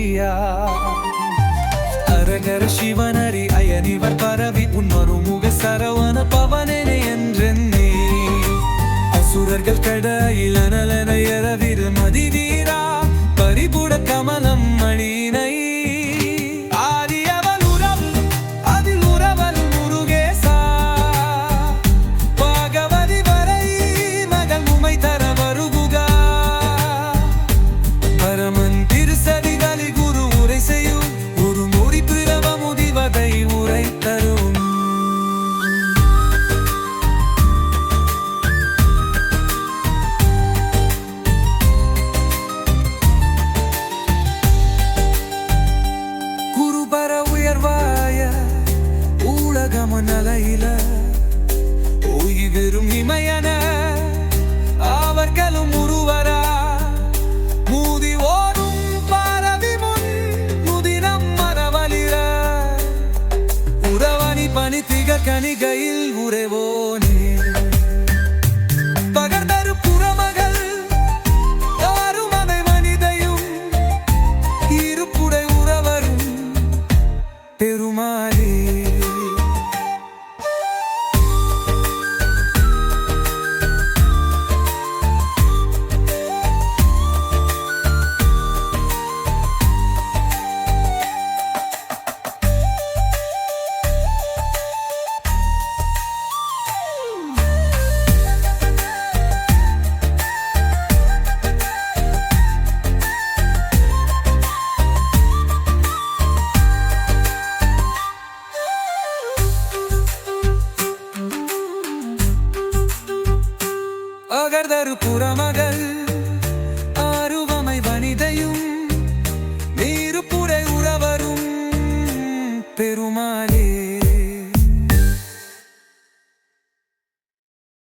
அரியா அரகர சிவனரி அயனிவர் பரவி உன் மறுமுக சரவண பவனே என்றென்னே அசுரர்கள் கடையில் அனலன எரவிரு மதிவீரா. பரிபுட கமல் வேளையில ஓய் வெறும் இமையன அவர்களும் உருவரா? மூதி ஓரும் பாரதி முன் முதினம் மரவலிர உறவனி பணி திக உறைவோ? பகர்தரு புறமகள் ஆருவமை வனிதையும் நீருப்புரை உறவரும் பெருமாளே.